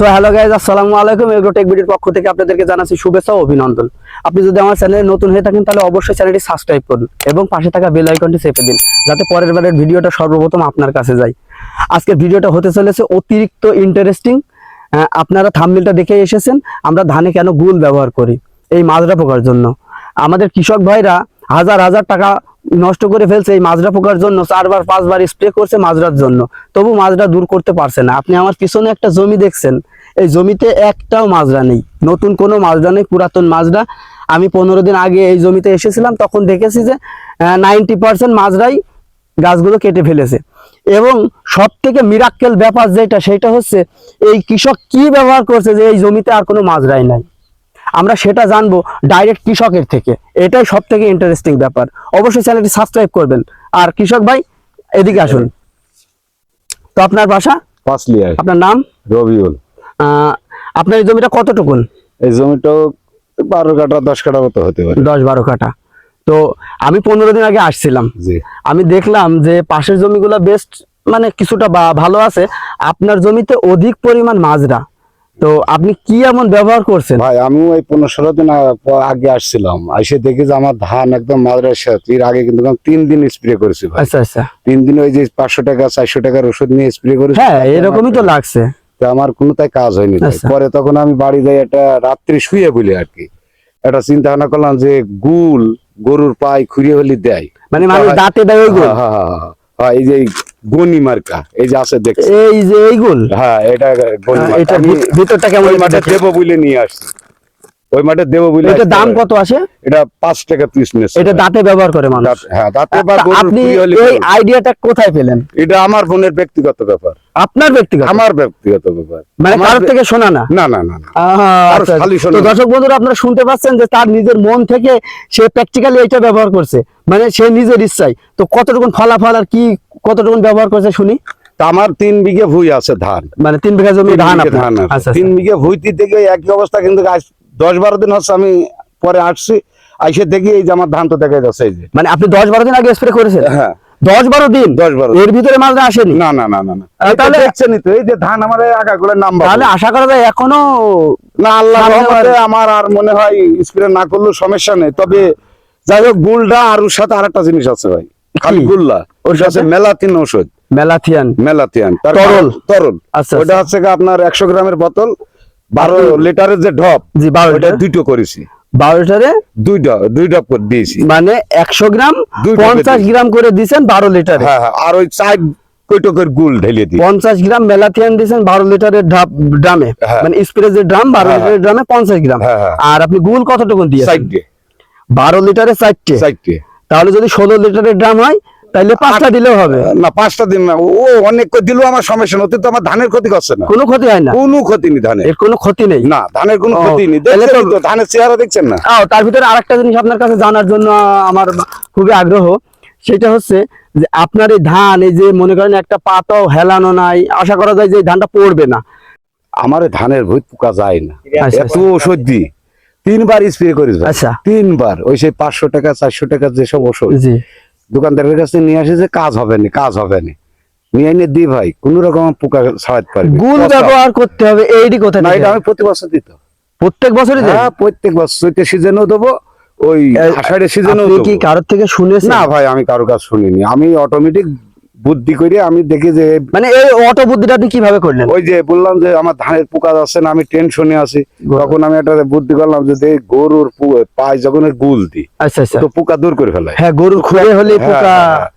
So hello guys আসসালামু আলাইকুম। Agrotech বিডির পক্ষ থেকে আপনাদেরকে জানাচ্ছি শুভেচ্ছা ও অভিনন্দন। আপনি যদি আমার চ্যানেলে নতুন হয়ে থাকেন, তাহলে অবশ্যই চ্যানেলটি সাবস্ক্রাইব করুন এবং পাশে থাকা বেল আইকনটি চেপে দিন, যাতে পরের বারের ভিডিওটা সর্বপ্রথম আপনার কাছে যায়। আজকের ভিডিওটা হতে চলেছে অতিরিক্ত ইন্টারেস্টিং আপনারা থাম্বনেলটা দেখে এসেছেন, আমরা ধানে কেন গুল ব্যবহার করি, এই মাজরা পোকার জন্য। আমাদের কৃষক ভাইরা হাজার হাজার টাকা নষ্ট করে ফেলছে এই মাজরা পোকার জন্য, চারবার, পাঁচবার স্প্রে করছে মাজরার জন্য। তবু মাজরা দূর করতে পারছে না। আপনি আমার পিছনে একটা জমি দেখছেন। এই জমিতে একটাও মাজরা নেই। নতুন কোনো মাজরা নেই, পুরাতন মাজরা। আমি পনেরো দিন আগে এই জমিতে এসেছিলাম, তখন দেখেছি যে নাইনটি পার্সেন্ট মাজরাই গাছগুলো কেটে ফেলেছে। এবং সব থেকে মিরাক্কেল ব্যাপার যেটা, সেটা হচ্ছে, এই কৃষক কি ব্যবহার করছে যে এই জমিতে আর কোনো মাজরাই নাই? আমরা সেটা জানব ডাইরেক্ট কৃষকের থেকে। এটাই সব থেকে ইন্টারেস্টিং ব্যাপার। অবশ্যই চ্যানেলটি সাবস্ক্রাইব করবেন। আর কৃষক ভাই এদিকে আসুন। তো আপনার বাসা? পাঁচলিয়ায়। আপনার নাম? রবিউল। আপনার এই জমিটা কতটুকুন? এই জমিটাও বারো কাটা দশ কাটা মতো হতে পারে। দশ বারো কাঠা। তো আমি পনেরো দিন আগে আসছিলাম। আমি দেখলাম যে পাশের জমিগুলো বেস্ট মানে কিছুটা বা- ভালো আছে। আপনার জমিতে অধিক পরিমাণ মাজরা। তো আপনি কি এমন ব্যবহার করছেন? ভাই আমিও এই পনেরো ষোলো দিন আগে আসছিলাম। এসে দেখি যে আমার ধান একদম মাদ্রাস এর আগে কিন্তু তিন দিন স্প্রে করেছি ভাই। আচ্ছা আচ্ছা। তিন দিন ওই যে পাঁচশো টাকা চারশো টাকার ওষুধ নিয়ে স্প্রে করেছি। হ্যাঁ এরকমই তো লাগছে। তা আমার কোনো তাই কাজ হয়নি আচ্ছা। পরে তখন আমি বাড়ি যাই একটা রাত্রি শুয়ে বলি আর কি। একটা চিন্তা ভাবনা করলাম যে গুল গরুর পায়ে খুঁড়িয়ে হলি দেয়। মানে মানুষ হ্যাঁ, দাঁতে দেয় হ্যাঁ, হ্যাঁ, হ্যাঁ, হ্যাঁ। হ্যাঁ, এই যে গনি মার্কা এই যে আছে দেখছি এই যে এইগুল হ্যাঁ এটা গনি এটা ভিতরটা কেমন মাঠে। দেবো বলে নিয়ে আসছি। ওই মাঠে দেবো বলে আসছি দাম কত আসে? এটা পাঁচ টাকা পিস এটা দাঁতে ব্যবহার করে মানুষ। হ্যাঁ দাঁতে বা আপনি এই আইডিয়াটা কোথায় পেলেন? এটা আমার বোনের ব্যক্তিগত ব্যাপার। আপনার ব্যক্তিগত? আমার ব্যক্তিগত ব্যাপার। মানে কারোর ব্য- থেকে শোনা না? না না না আচ্ছা, শোনা তো দর্শক বন্ধুরা আপনারা শুনতে পাচ্ছেন যে তার নিজের মন থেকে সে প্র্যাকটিক্যালি এটা ব্যবহার করছে। মানে সে নিজের ইচ্ছায়। তো কতটুকু ফলাফল আর কি কতটুকুন ব্যবহার করছে শুনি? তা আমার তিন বিঘে ভুই আছে ধান। মানে তিন বিঘা জমি ধান ধান আচ্ছা তিন আচ্ছা। বিঘে ভুইতি থেকে একই অবস্থা কিন্তু দশ বারো দিন হচ্ছে আমি পরে আসছি আইসে দেখি এই যে আমার ধান তো দেখা যাচ্ছে এই যে। মানে আপনি দশ বারো দিন আগে স্প্রে করেছেন? হ্যাঁ। দশ বারো দিন? দশ বারো এর ভিতরে মালটা আসেনি? না না না না না। তাহলে- দেখছেনই তো এই যে ধান আমার আগাগুলোর নাম তাহলে আশা করা যায় এখনও না আল্লাহ আমার আর মনে হয় স্প্রে না করলেও সমস্যা নেই। তবে যাই হোক গুলটা আর ওর সাথে আরেকটা জিনিস আছে ভাই। খালি ওর সাথে? মেলাতিন ওষুধ মেলাথিয়ান। মেলাথিয়ান। তরল। তরল। আচ্ছা, ওটা হচ্ছে আপনার একশো গ্রামের বোতল বারো লিটারের যে ঢপ জি বারো লিটার। দুটো করেছি। বারো লিটারে? দুইটা দুই ডপ করে দিয়েছি। মানে একশো গ্রাম পঞ্চাশ গ্রাম করে দিচ্ছেন বারো লিটারে। হ্যাঁ হ্যাঁ। আর ওই চার কৈটকের গুল ঢেলে দিই পঞ্চাশ গ্রাম মেলাথিয়ান দিয়েছেন বারো লিটারের ড্রাম- ড্রামে। হ্যাঁ। মানে স্প্রে যে ড্রাম বারো হ্যাঁ, লিটারের ড্রামে পঞ্চাশ গ্রাম। হ্যাঁ, হ্যাঁ। আর আপনি গুল কতটুকু দিয়ে সাইডে বারো লিটারে চারটে। সাইডে তাহলে যদি ষোলো লিটারের ড্রাম হয় তাহলে পাঁচটা দিলেও হবে। না পাঁচটা দিন না। ও অনেক দিলেও আমার সমস্যা ওতে তো আমার ধানের ক্ষতি করছে না। কোনো ক্ষতি হয় না? কোনো ক্ষতি নেই ধানের। এর কোনো ক্ষতি নেই? না ধানের কোনো ক্ষতি নেই। ধানের চেহারা দেখছেন না। আও, তার ভিতরে আরেকটা জিনিস আপনার কাছে জানার জন্য আমার খুবই আগ্রহ। সেটা হচ্ছে যে আপনার এই ধান এই যে মনে করেন একটা পাতাও হেলানো নাই আশা করা যায় যে ধানটা পড়বে না। আমার ধানের ভূত পোকা যায় না। আচ্ছা, এত ওষুধ দিই। তিনবার স্প্রে করি আচ্ছা। তিনবার। ওই সেই পাঁচশো টাকা চারশো টাকা যেসব ওষুধ দোকানদারের কাছে নিয়ে আসে যে কাজ হবে না কাজ হবে না। নিয়ে এনে দিই ভাই কোন রকম পোকা ছাড়াতে পারবে। গুল ব্যবহার করতে হবে এইটি কোথায় না এটা আমি প্রতি বছর দিত প্রত্যেক বছরই? হ্যাঁ প্রত্যেক বছর। চৈতের সিজনেও দেবো ওই আষাঢ়ের সিজনেও কি কারোর থেকে শুনেছেন? না ভাই আমি কারও কাজ শুনিনি। আমি অটোমেটিক বুদ্ধি করে আমি দেখি যে মানে এই অটো বুদ্ধিটা আপনি কীভাবে করলেন? ওই যে বললাম যে আমার ধানের পোকা যাচ্ছে না আমি টেনশনে আছি। তখন আমি একটা বুদ্ধি করলাম যে গরুর পায়ে যখন গুল দি আচ্ছা আচ্ছা। তো পোকা দূর করে ফেলায়। হ্যাঁ গরুর খুঁড়ে হলে হ্যাঁ, পোকা হ্যাঁ, হ্যাঁ।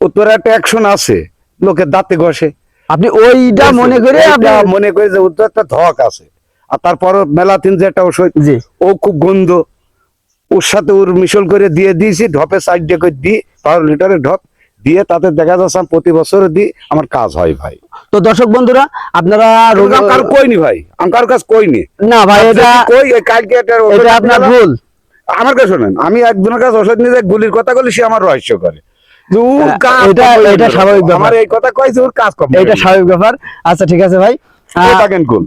ও তোর একটা অ্যাকশন আছে লোকের দাঁতে ঘষে। আপনি ওইটা মনে করে আপনি মনে করে যে ওর একটা ধক আছে। আর তারপর মেলাতিন যে একটা ওষুধ জি। ও খুব গন্ধ। ওর সাথে ওর মিশল করে দিয়ে দিয়েছি ঢপে সাইড দিয়ে করে দিই বারো লিটারের ঢপ। দিয়ে তাতে দেখা যাচ্ছে প্রতি বছর দিই আমার কাজ হয় ভাই। তো দর্শক বন্ধুরা আপনারা আমি কইনি ভাই আমি কারও কাজ কইনি। না ভাই এটা কই কালকে এটা আপনার ভুল। আমার কাছে শোনেন আমি একজনের কাছে ওষুধ নিয়ে গুলির কথা বলি সে আমার রহস্য করে। হ্যাঁ, কাজ এটা- এটা স্বাভাবিক ব্যাপার। এই কথা কইছে ওর কাজ কম এটা স্বাভাবিক ব্যাপার। আচ্ছা ঠিক আছে ভাই। আহ,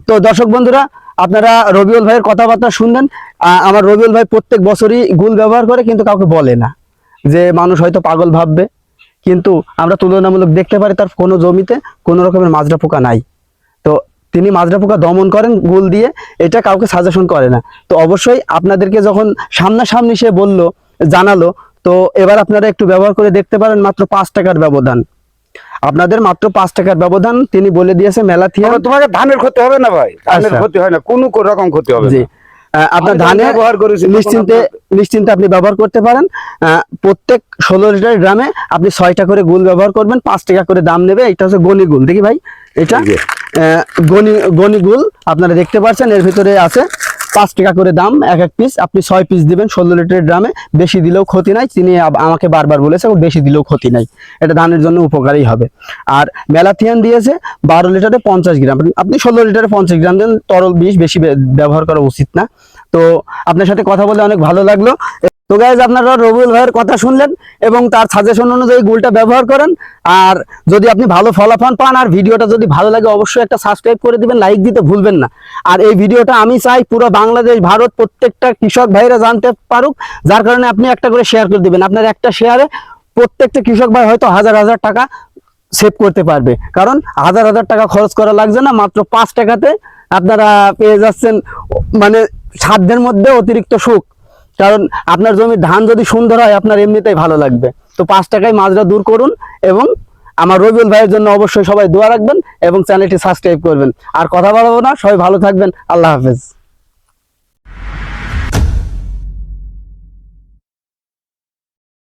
তো দর্শক বন্ধুরা আপনারা রবিউল ভাইয়ের কথাবার্তা শুনলেন আহ, আমার রবিউল ভাই প্রত্যেক বছরই গুল ব্যবহার করে কিন্তু কাউকে বলে না। যে মানুষ হয়তো পাগল ভাববে। কিন্তু আমরা তুলনামূলক দেখতে পারি তার কোনো জমিতে কোনো রকমের মাজরা পোকা নাই। তো তিনি মাজরা পোকা দমন করেন গুল দিয়ে এটা কাউকে সাজেশন করে না। তো অবশ্যই আপনাদেরকে যখন সামনাসামনি সে বলল জানালো তো এবার আপনারা একটু ব্যবহার করে দেখতে পারেন মাত্র পাঁচ টাকার ব্যবধান। আপনাদের মাত্র পাঁচ টাকার ব্যবধান তিনি বলে দিয়েছে মেলাথিয়ান। তবে তোমাকে ধানের ক্ষতি হবে না ভাই। ধানের আচ্ছা। ক্ষতি হয় না কোনো রকম ক্ষতি হবে জি। আপনার ধানে ব্যবহার করেছি নিশ্চিন্তে নিশ্চিন্তে আপনি ব্যবহার করতে পারেন। আহ, প্রত্যেক ষোলো লিটার গ্রামে আপনি ছয়টা করে গুল ব্যবহার করবেন পাঁচ টাকা করে দাম নেবে। এটা হচ্ছে গনি গুল দেখি ভাই। এটা আহ, গনি গনি গুল আপনারা দেখতে পাচ্ছেন এর ভিতরে আছে পাঁচ টাকা করে দাম, এক এক পিস আপনি ছয় পিস দিবেন, ষোলো লিটারের ড্রামে। বেশি দিলেও ক্ষতি নাই। তিনি আমাকে বারবার বলেছে বেশি দিলেও ক্ষতি নাই। এটা ধানের জন্য উপকারী হবে। আর মেলাথিয়ান দিয়েছে, বারো লিটারে পঞ্চাশ গ্রাম। আপনি- ষোলো লিটারে পঞ্চাশ গ্রাম দেন, তরল বিষ বেশি ব্যবহার করা উচিত না। তো আপনার সাথে কথা বলে অনেক ভালো লাগল। তো গাইজ আপনারা রবিউল ভাইয়ের কথা শুনলেন এবং তার সাজেশন অনুযায়ী গুলটা ব্যবহার করেন। আর যদি আপনি ভালো ফলাফল পান আর ভিডিওটা যদি ভালো লাগে, অবশ্যই একটা সাবস্ক্রাইব করে দিবেন লাইক দিতে ভুলবেন না। আর এই ভিডিওটা আমি চাই পুরো বাংলাদেশ, ভারত প্রত্যেকটা কৃষক ভাইরা জানতে পারুক, যার কারণে আপনি একটা করে শেয়ার করে দিবেন। আপনার একটা শেয়ারে প্রত্যেকটা কৃষক ভাই হয়তো হাজার হাজার টাকা সেভ করতে পারবে। কারণ হাজার হাজার টাকা খরচ করা লাগছে না, মাত্র পাঁচ টাকাতে আপনারা পেয়ে যাচ্ছেন মানে সাধ্যের মধ্যে অতিরিক্ত সুখ। কারণ আপনার জমির ধান যদি সুন্দর হয়, আপনার এমনিতেই ভালো লাগবে। তো পাঁচ টাকায় মাছটা দূর করুন এবং আমার রবিউল ভাইয়ের জন্য অবশ্যই সবাই দোয়া রাখবেন এবং চ্যানেলটি সাবস্ক্রাইব করবেন। আর কথা বলব না, সবাই ভালো থাকবেন। আল্লাহ হাফেজ।